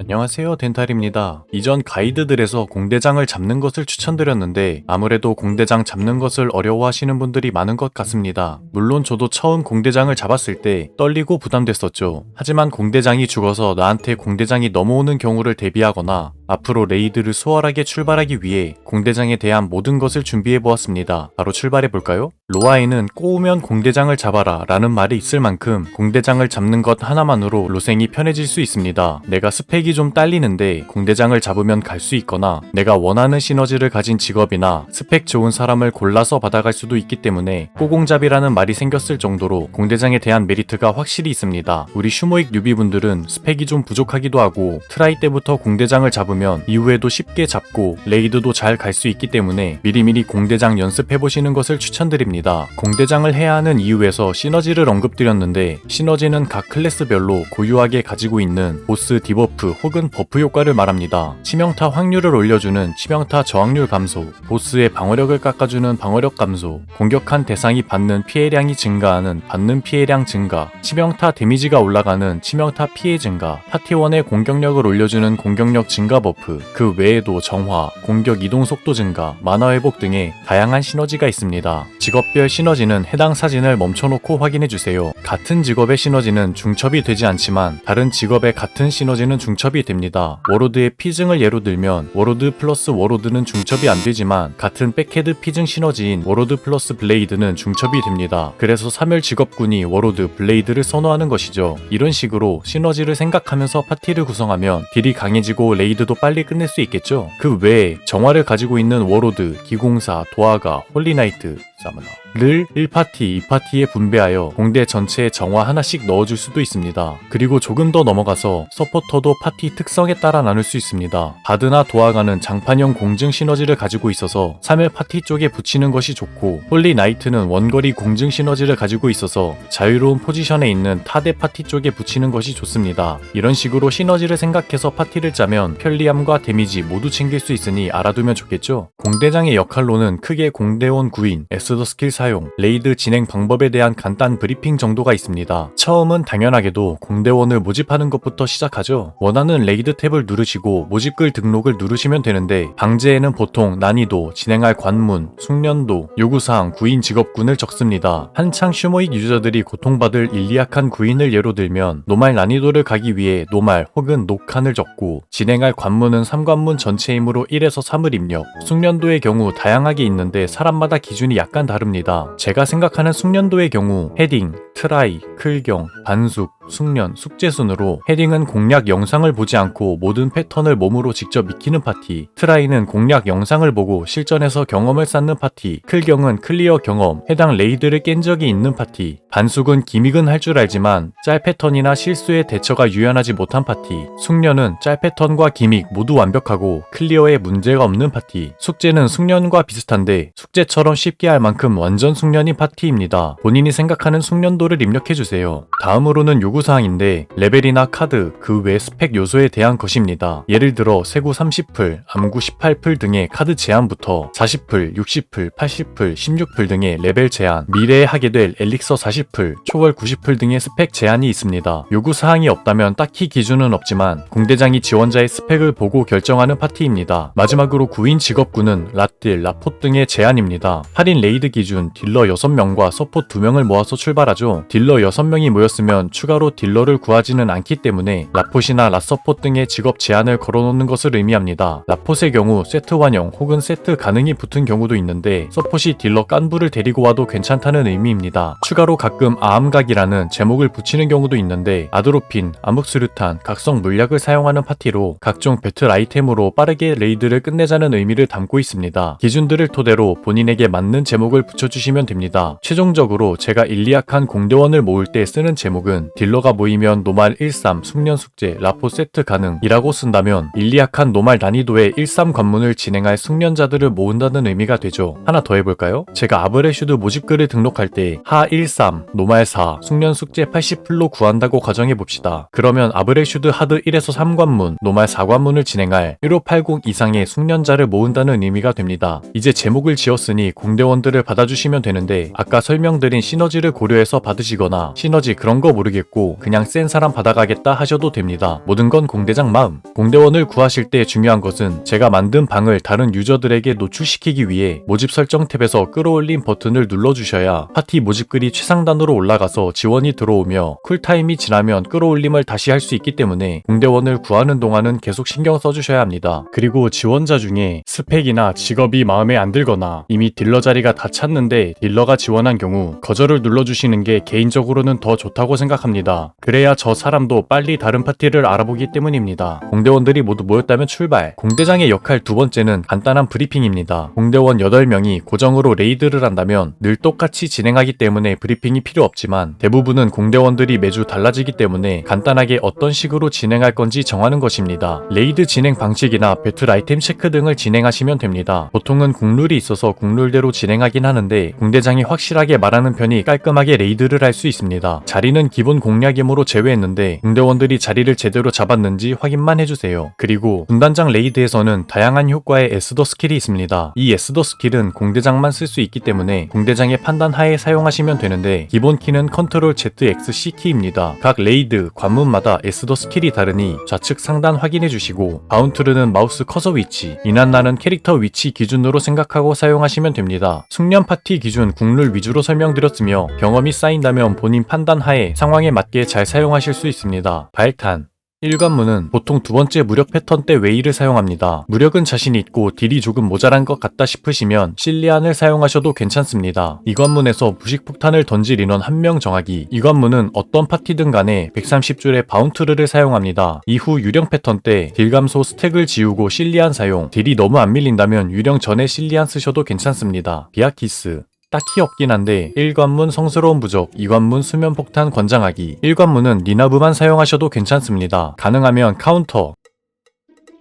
안녕하세요 덴탈입니다. 이전 가이드들에서 공대장을 잡는 것을 추천드렸는데 아무래도 공대장 잡는 것을 어려워하시는 분들이 많은 것 같습니다. 물론 저도 처음 공대장을 잡았을 때 떨리고 부담됐었죠. 하지만 공대장이 죽어서 나한테 공대장이 넘어오는 경우를 대비하거나 앞으로 레이드를 수월하게 출발하기 위해 공대장에 대한 모든 것을 준비해 보았습니다. 바로 출발해 볼까요? 로아에는 꼬우면 공대장을 잡아라 라는 말이 있을 만큼 공대장을 잡는 것 하나만으로 로생이 편해질 수 있습니다. 내가 스펙이 좀 딸리는데 공대장을 잡으면 갈 수 있거나 내가 원하는 시너지를 가진 직업이나 스펙 좋은 사람을 골라서 받아갈 수도 있기 때문에 꼬공잡이라는 말이 생겼을 정도로 공대장에 대한 메리트가 확실히 있습니다. 우리 슈모익 뉴비분들은 스펙이 좀 부족하기도 하고 트라이 때부터 공대장을 잡으면 이후에도 쉽게 잡고 레이드도 잘 갈 수 있기 때문에 미리미리 공대장 연습해보시는 것을 추천드립니다. 공대장을 해야 하는 이유에서 시너지를 언급드렸는데 시너지는 각 클래스별로 고유하게 가지고 있는 보스 디버프 혹은 버프 효과를 말합니다. 치명타 확률을 올려주는 치명타 저항률 감소, 보스의 방어력을 깎아주는 방어력 감소, 공격한 대상이 받는 피해량이 증가하는 받는 피해량 증가, 치명타 데미지가 올라가는 치명타 피해 증가, 파티원의 공격력을 올려주는 공격력 증가 버프, 그 외에도 정화, 공격 이동 속도 증가, 만화 회복 등의 다양한 시너지가 있습니다. 직업별 시너지는 해당 사진을 멈춰놓고 확인해주세요. 같은 직업의 시너지는 중첩이 되지 않지만 다른 직업의 같은 시너지는 중첩이 됩니다. 워로드의 피증을 예로 들면 워로드 플러스 워로드는 중첩이 안 되지만 같은 백헤드 피증 시너지인 워로드 플러스 블레이드는 중첩이 됩니다. 그래서 3열 직업군이 워로드 블레이드를 선호하는 것이죠. 이런 식으로 시너지를 생각하면서 파티를 구성하면 딜이 강해지고 레이드도 빨리 끝낼 수 있겠죠. 그 외에 정화를 가지고 있는 워로드, 기공사, 도화가, 홀리나이트, 사머너 를 1파티, 2파티에 분배하여 공대 전체에 정화 하나씩 넣어줄 수도 있습니다. 그리고 조금 더 넘어가서 서포터도 파티 특성에 따라 나눌 수 있습니다. 바드나 도화가는 장판형 공증 시너지를 가지고 있어서 3회 파티 쪽에 붙이는 것이 좋고 홀리 나이트는 원거리 공증 시너지를 가지고 있어서 자유로운 포지션에 있는 타대 파티 쪽에 붙이는 것이 좋습니다. 이런 식으로 시너지를 생각해서 파티를 짜면 편리함과 데미지 모두 챙길 수 있으니 알아두면 좋겠죠? 공대장의 역할로는 크게 공대원 구인, 에스더 스킬 사용, 레이드 진행 방법에 대한 간단 브리핑 정도가 있습니다. 처음은 당연하게도 공대원을 모집하는 것부터 시작하죠. 원하는 레이드 탭을 누르시고 모집글 등록을 누르시면 되는데 방제에는 보통 난이도, 진행할 관문, 숙련도, 요구사항, 구인 직업군을 적습니다. 한창 슈모익 유저들이 고통받을 일리약한 구인을 예로 들면 노말 난이도를 가기 위해 노말 혹은 녹칸을 적고 진행할 관문은 3관문 전체이므로 1에서 3을 입력 숙련도의 경우 다양하게 있는데 사람마다 기준이 약간 다릅니다. 제가 생각하는 숙련도의 경우 헤딩, 트라이, 클경, 반숙, 숙련, 숙제 순으로 헤딩은 공략 영상을 보지 않고 모든 패턴을 몸으로 직접 익히는 파티, 트라이는 공략 영상을 보고 실전에서 경험을 쌓는 파티, 클경은 클리어 경험, 해당 레이드를 깬 적이 있는 파티, 반숙은 기믹은 할 줄 알지만 짤 패턴이나 실수에 대처가 유연하지 못한 파티, 숙련은 짤 패턴과 기믹 모두 완벽하고 클리어에 문제가 없는 파티, 숙제는 숙련과 비슷한데 숙제처럼 쉽게 할 만큼 완전 숙련인 파티입니다. 본인이 생각하는 숙련도를 입력해주세요. 다음으로는 요구사항인데 레벨이나 카드, 그 외 스펙 요소에 대한 것입니다. 예를 들어 세구 30풀, 암구 18풀 등의 카드 제한부터 40풀, 60풀, 80풀, 16풀 등의 레벨 제한, 미래에 하게 될 엘릭서 40풀, 초월 90풀 등의 스펙 제한이 있습니다. 요구사항이 없다면 딱히 기준은 없지만 공대장이 지원자의 스펙을 보고 결정하는 파티입니다. 마지막으로 구인 직업군은 라딜, 라포 등의 제한입니다. 할인 레이드 기준 딜러 6명과 서포 2명을 모아서 출발하죠. 딜러 6명이 모였으면 추가로 딜러를 구하지는 않기 때문에 라폿이나 라서폿 등의 직업 제한을 걸어놓는 것을 의미합니다. 라폿의 경우 세트 완영 혹은 세트 가능이 붙은 경우도 있는데 서폿이 딜러 깐부를 데리고 와도 괜찮다는 의미입니다. 추가로 가끔 아암각이라는 제목을 붙이는 경우도 있는데 아드로핀, 암흑수류탄, 각성 물약을 사용하는 파티로 각종 배틀 아이템으로 빠르게 레이드를 끝내자는 의미를 담고 있습니다. 기준들을 토대로 본인에게 맞는 제목을 붙여주 시면 됩니다. 최종적으로 제가 일리약한 공대원을 모을 때 쓰는 제목은 딜러가 모이면 노말 13 숙련 숙제 라포 세트 가능이라고 쓴다면 일리약한 노말 난이도의 13 관문을 진행할 숙련자들을 모은다는 의미가 되죠. 하나 더 해볼까요? 제가 아브레슈드 모집글을 등록할 때 하 13, 노말 4, 숙련 숙제 80풀로 구한다고 가정해봅시다. 그러면 아브레슈드 하드 1에서 3관문, 노말 4관문을 진행할 1580 이상의 숙련자를 모은다는 의미가 됩니다. 이제 제목을 지었으니 공대원들을 받아주시면 사용하시면 되는데 아까 설명드린 시너지를 고려해서 받으시거나 시너지 그런 거 모르겠고 그냥 센 사람 받아가겠다 하셔도 됩니다. 모든 건 공대장 마음. 공대원을 구하실 때 중요한 것은 제가 만든 방을 다른 유저들에게 노출시키기 위해 모집 설정 탭에서 끌어올림 버튼을 눌러주셔야 파티 모집글이 최상단으로 올라가서 지원이 들어오며 쿨타임이 지나면 끌어올림을 다시 할 수 있기 때문에 공대원을 구하는 동안은 계속 신경 써주셔야 합니다. 그리고 지원자 중에 스펙이나 직업이 마음에 안 들거나 이미 딜러 자리가 다 찼는데 딜러가 지원한 경우 거절을 눌러주시는 게 개인적으로는 더 좋다고 생각합니다. 그래야 저 사람도 빨리 다른 파티를 알아보기 때문입니다. 공대원들이 모두 모였다면 출발. 공대장의 역할 두 번째는 간단한 브리핑입니다. 공대원 8명이 고정으로 레이드를 한다면 늘 똑같이 진행하기 때문에 브리핑이 필요 없지만 대부분은 공대원들이 매주 달라지기 때문에 간단하게 어떤 식으로 진행할 건지 정하는 것입니다. 레이드 진행 방식이나 배틀 아이템 체크 등을 진행하시면 됩니다. 보통은 국룰이 있어서 국룰대로 진행하긴 하는데 공대장이 확실하게 말하는 편이 깔끔하게 레이드를 할 수 있습니다. 자리는 기본 공략이므로 제외했는데 공대원들이 자리를 제대로 잡았는지 확인만 해주세요. 그리고 분단장 레이드에서는 다양한 효과의 에스더 스킬이 있습니다. 이 에스더 스킬은 공대장만 쓸 수 있기 때문에 공대장의 판단 하에 사용하시면 되는데 기본 키는 컨트롤 ZXC 키입니다. 각 레이드, 관문마다 에스더 스킬이 다르니 좌측 상단 확인해 주시고 바운트르는 마우스 커서 위치, 이난나는 캐릭터 위치 기준으로 생각하고 사용하시면 됩니다. 숙련 파티 기준 국룰 위주로 설명드렸으며 경험이 쌓인다면 본인 판단 하에 상황에 맞게 잘 사용하실 수 있습니다. 발탄 1관문은 보통 두 번째 무력 패턴 때 웨이를 사용합니다. 무력은 자신이 있고 딜이 조금 모자란 것 같다 싶으시면 실리안을 사용하셔도 괜찮습니다. 이 관문에서 부식폭탄을 던질 인원 한 명 정하기 이 관문은 어떤 파티든 간에 130줄의 바운트르를 사용합니다. 이후 유령 패턴 때 딜 감소 스택을 지우고 실리안 사용 딜이 너무 안 밀린다면 유령 전에 실리안 쓰셔도 괜찮습니다. 비아키스 딱히 없긴 한데 1관문 성스러운 부족, 2관문 수면폭탄 권장하기 1관문은 니나브만 사용하셔도 괜찮습니다. 가능하면 카운터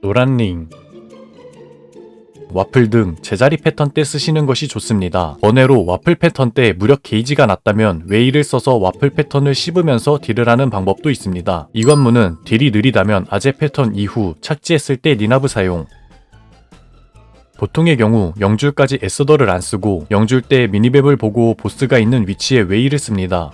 노란 링 와플 등 제자리 패턴 때 쓰시는 것이 좋습니다. 번외로 와플 패턴 때 무력 게이지가 낮다면 웨이를 써서 와플 패턴을 씹으면서 딜을 하는 방법도 있습니다. 이 관문은 딜이 느리다면 아제 패턴 이후 착지했을 때 니나브 사용 보통의 경우 0줄까지 에서더를 안 쓰고 0줄 때 미니맵을 보고 보스가 있는 위치에 웨이를 씁니다.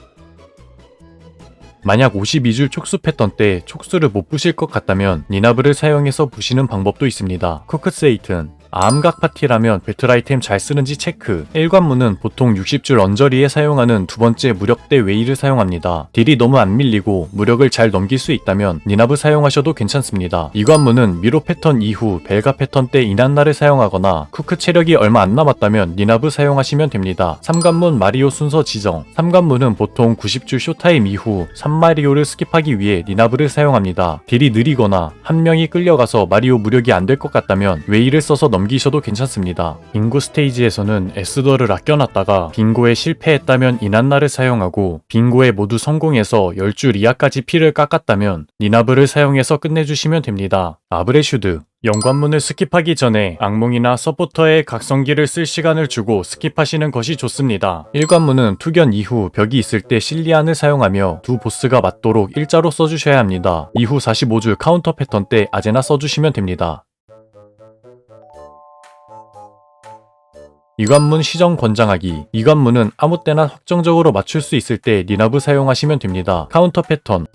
만약 52줄 촉수 패턴 때 촉수를 못 부실 것 같다면 니나브를 사용해서 부시는 방법도 있습니다. 코크세이튼 암각 파티라면 배틀 아이템 잘 쓰는지 체크 1관문은 보통 60줄 언저리에 사용하는 두 번째 무력대 웨이를 사용합니다. 딜이 너무 안 밀리고 무력을 잘 넘길 수 있다면 니나브 사용하셔도 괜찮습니다. 2관문은 미로 패턴 이후 벨가 패턴 때 이난나를 사용하거나 쿠크 체력이 얼마 안 남았다면 니나브 사용하시면 됩니다. 3관문 마리오 순서 지정 3관문은 보통 90줄 쇼타임 이후 3마리오를 스킵하기 위해 니나브를 사용합니다. 딜이 느리거나 한 명이 끌려가서 마리오 무력이 안 될 것 같다면 웨이를 써서 넘 기셔도 괜찮습니다. 빙고 스테이지에서는 에스더를 아껴놨다가 빙고에 실패했다면 이난나를 사용하고 빙고에 모두 성공해서 10줄 이하까지 피를 깎았다면 니나브를 사용해서 끝내주시면 됩니다. 아브레슈드 연관문을 스킵하기 전에 악몽이나 서포터의 각성기를 쓸 시간을 주고 스킵하시는 것이 좋습니다. 1관문은 투견 이후 벽이 있을 때 실리안을 사용하며 두 보스가 맞도록 일자로 써주셔야 합니다. 이후 45줄 카운터 패턴 때 아제나 써주시면 됩니다. 이관문 시정 권장하기 이관문은 아무 때나 확정적으로 맞출 수 있을 때 니나브 사용하시면 됩니다. 카운터 패턴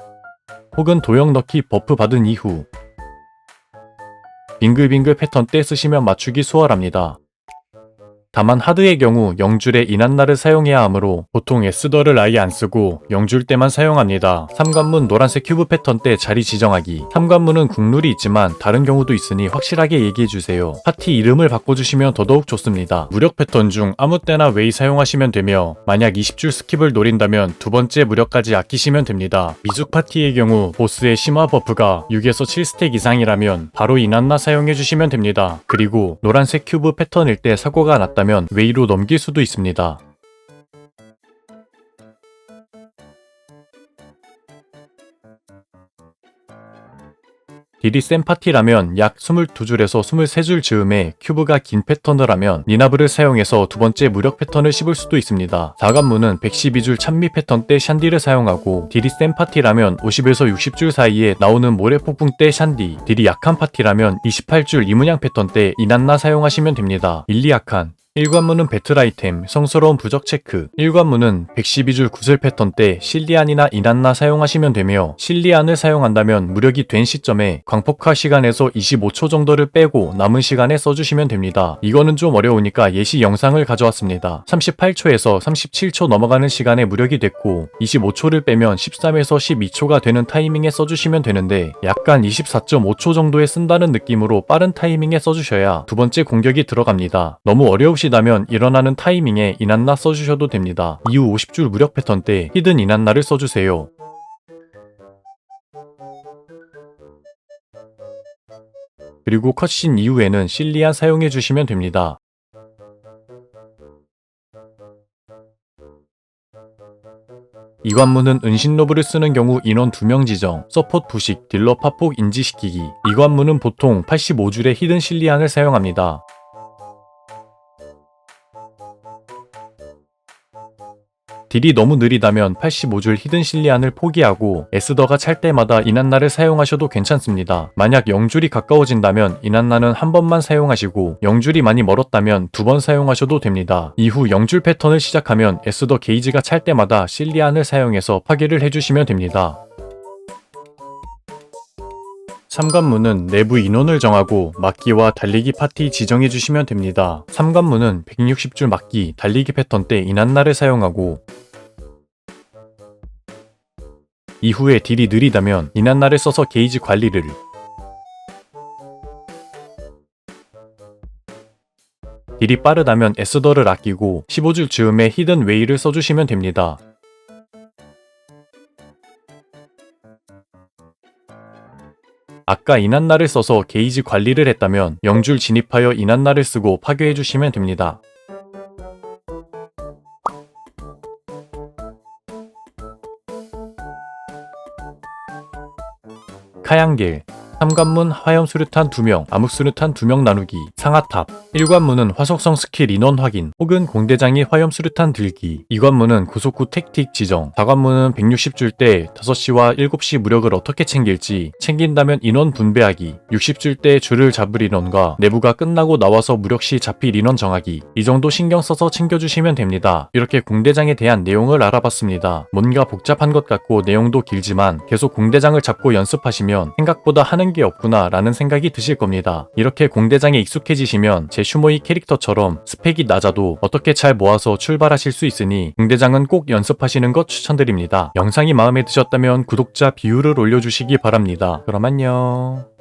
혹은 도형 넣기 버프 받은 이후 빙글빙글 패턴 때 쓰시면 맞추기 수월합니다. 다만 하드의 경우 0줄의 이난나를 사용해야 하므로 보통 에스더를 아예 안 쓰고 0줄 때만 사용합니다. 3관문 노란색 큐브 패턴 때 자리 지정하기 3관문은 국룰이 있지만 다른 경우도 있으니 확실하게 얘기해주세요. 파티 이름을 바꿔주시면 더더욱 좋습니다. 무력 패턴 중 아무 때나 웨이 사용하시면 되며 만약 20줄 스킵을 노린다면 두 번째 무력까지 아끼시면 됩니다. 미숙 파티의 경우 보스의 심화 버프가 6에서 7스택 이상이라면 바로 이난나 사용해주시면 됩니다. 그리고 노란색 큐브 패턴일 때 사고가 났다 면 웨이로 넘길 수도 있습니다. 딜이 센 파티라면 약 22줄에서 23줄 즈음에 큐브가 긴 패턴을 하면 니나브를 사용해서 두 번째 무력 패턴을 씹을 수도 있습니다. 4관문은 112줄 찬미 패턴 때 샨디를 사용하고 딜이 센 파티라면 50에서 60줄 사이에 나오는 모래폭풍 때 샨디 딜이 약한 파티라면 28줄 이문양 패턴 때 이난나 사용하시면 됩니다. 일리 약한 1관문은 배틀 아이템, 성스러운 부적 체크 1관문은 112줄 구슬 패턴 때 실리안이나 이난나 사용하시면 되며 실리안을 사용한다면 무력이 된 시점에 광폭화 시간에서 25초 정도를 빼고 남은 시간에 써주시면 됩니다. 이거는 좀 어려우니까 예시 영상을 가져왔습니다. 38초에서 37초 넘어가는 시간에 무력이 됐고 25초를 빼면 13에서 12초가 되는 타이밍에 써주시면 되는데 약간 24.5초 정도에 쓴다는 느낌으로 빠른 타이밍에 써주셔야 두 번째 공격이 들어갑니다. 너무 어려우시 다면 일어나는 타이밍에 이난나 써주셔도 됩니다. 이후 50줄 무력 패턴 때 히든 이난나를 써주세요. 그리고 컷신 이후에는 실리안 사용해 주시면 됩니다. 이 관문은 은신로브를 쓰는 경우 인원 2명 지정, 서폿 부식, 딜러 파폭 인지시키기. 이 관문은 보통 85줄의 히든 실리안을 사용합니다. 딜이 너무 느리다면 85줄 히든 실리안을 포기하고 에스더가 찰 때마다 이난나를 사용하셔도 괜찮습니다. 만약 0줄이 가까워진다면 이난나는 한 번만 사용하시고 0줄이 많이 멀었다면 두 번 사용하셔도 됩니다. 이후 0줄 패턴을 시작하면 에스더 게이지가 찰 때마다 실리안을 사용해서 파괴를 해주시면 됩니다. 3관문은 내부 인원을 정하고 막기와 달리기 파티 지정해 주시면 됩니다. 3관문은 160줄 막기, 달리기 패턴 때 이난나를 사용하고 이후에 딜이 느리다면 이난나를 써서 게이지 관리를 딜이 빠르다면 에스더를 아끼고 15줄 즈음에 히든 웨이를 써주시면 됩니다. 아까 이난나를 써서 게이지 관리를 했다면 0줄 진입하여 이난나를 쓰고 파괴해 주시면 됩니다. 카양길 3관문 화염수류탄 2명, 암흑수류탄 2명 나누기, 상하탑. 1관문은 화속성 스킬 인원 확인 혹은 공대장이 화염수류탄 들기. 2관문은 구속구 택틱 지정. 4관문은 160줄 때 5시와 7시 무력을 어떻게 챙길지 챙긴다면 인원 분배하기. 60줄 때 줄을 잡을 인원과 내부가 끝나고 나와서 무력 시 잡힐 인원 정하기. 이 정도 신경 써서 챙겨주시면 됩니다. 이렇게 공대장에 대한 내용을 알아봤습니다. 뭔가 복잡한 것 같고 내용도 길지만 계속 공대장을 잡고 연습하시면 생각보다 하는 게 없구나 라는 생각이 드실 겁니다. 이렇게 공대장에 익숙해지시면 제 슈모이 캐릭터처럼 스펙이 낮아도 어떻게 잘 모아서 출발하실 수 있으니 공대장은 꼭 연습하시는 것 추천드립니다. 영상이 마음에 드셨다면 구독자 비율을 올려주시기 바랍니다. 그럼 안녕.